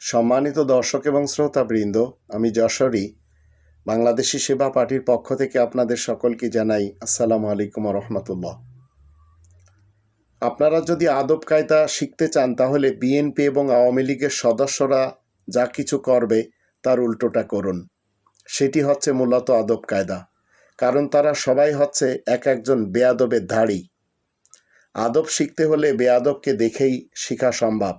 সম্মানিত দর্শক এবং শ্রোতাবৃন্দ, আমি যশোরী, বাংলাদেশি সেবা পার্টির পক্ষ থেকে আপনাদের সকলকে জানাই আসসালামু আলাইকুম রহমতুল্লাহ। আপনারা যদি আদব কায়দা শিখতে চান, তাহলে বিএনপি এবং আওয়ামী লীগের সদস্যরা যা কিছু করবে, তার উল্টোটা করুন। সেটি হচ্ছে মূলত আদব কায়দা। কারণ তারা সবাই হচ্ছে এক একজন বেয়াদবের ধাড়ি। আদব শিখতে হলে বেয়াদবকে দেখেই শেখা সম্ভব।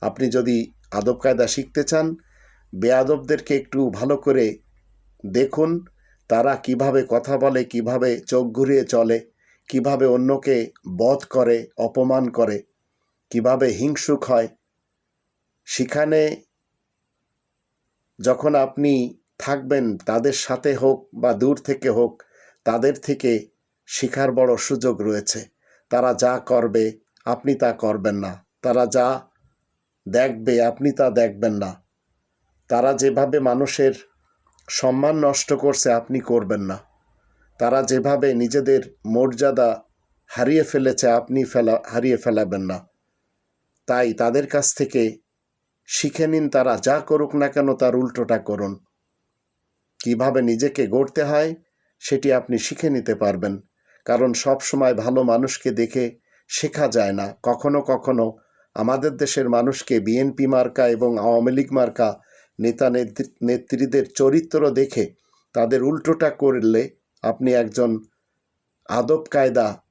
আপনি যদি আদব কায়দা শিখতে চান বেয়াদবদেরকে একটু ভালো করে দেখুন, তারা কীভাবে কথা বলে, কীভাবে চোখ ঘুরিয়ে চলে, কীভাবে অন্যকে বধ করে, অপমান করে, কীভাবে হিংসুক হয়। সেখানে যখন আপনি থাকবেন, তাদের সাথে হোক বা দূর থেকে হোক, তাদের থেকে শেখার বড় সুযোগ রয়েছে। তারা যা করবে, আপনি তা করবেন না। তারা যা দেখবে, আপনি তা দেখবেন না। তারা যেভাবে মানুষের সম্মান নষ্ট করছে, আপনি করবেন না। তারা যেভাবে নিজেদের মর্যাদা হারিয়ে ফেলেছে, আপনি ফেলা, হারিয়ে ফেলাবেন না। তাই তাদের কাছ থেকে শিখে নিন, তারা যা করুক না কেন, তার উল্টোটা করুন। কীভাবে নিজেকে গড়তে হয়, সেটি আপনি শিখে নিতে পারবেন। কারণ সব সময় ভালো মানুষকে দেখে শেখা যায় না। কখনো কখনো আমাদের দেশের মানুষকে বিএনপি মার্কা এবং আওয়ামী লীগ মার্কা নেতা নেত্রীদের চরিত্র দেখে তাদের উল্টোটা করলে আপনি একজন আদব কায়দা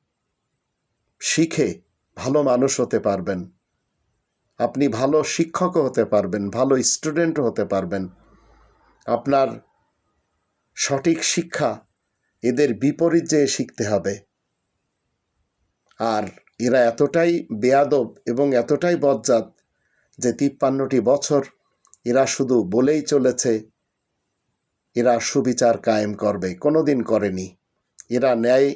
শিখে ভালো মানুষ হতে পারবেন। আপনি ভালো শিক্ষকও হতে পারবেন, ভালো স্টুডেন্টও হতে পারবেন। আপনার সঠিক শিক্ষা এদের বিপরীত যেয়ে শিখতে হবে। আর এরা এতটাই বেয়াদব এবং এতটাই বজ্জাত যে তিপ্পান্নটি বছর এরা শুধু বলেই চলেছে, এরা সুবিচার কায়েম করবে কোনো দিন করেনি। এরা ন্যায়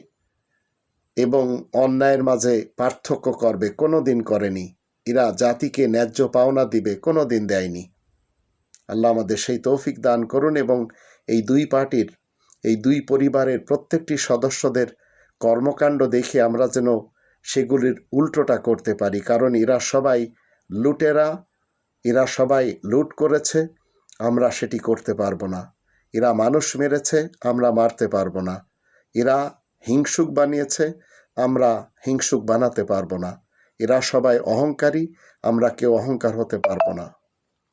এবং অন্যায়ের মাঝে পার্থক্য করবে কোনো দিন করেনি। এরা জাতিকে ন্যায্য পাওনা দিবে কোনো দিন দেয়নি। আল্লাহ আমাদের সেই তৌফিক দান করুন এবং এই দুই পার্টির, এই দুই পরিবারের প্রত্যেকটি সদস্যদের কর্মকাণ্ড দেখে আমরা যেন সেগুলির উল্টোটা করতে পারি। কারণ এরা সবাই লুটেরা, এরা সবাই লুট করেছে, আমরা সেটি করতে পারব না। এরা মানুষ মেরেছে, আমরা মারতে পারব না। এরা হিংসুক বানিয়েছে, আমরা হিংসুক বানাতে পারব না। এরা সবাই অহংকারী, আমরা কেউ অহংকার হতে পারব না।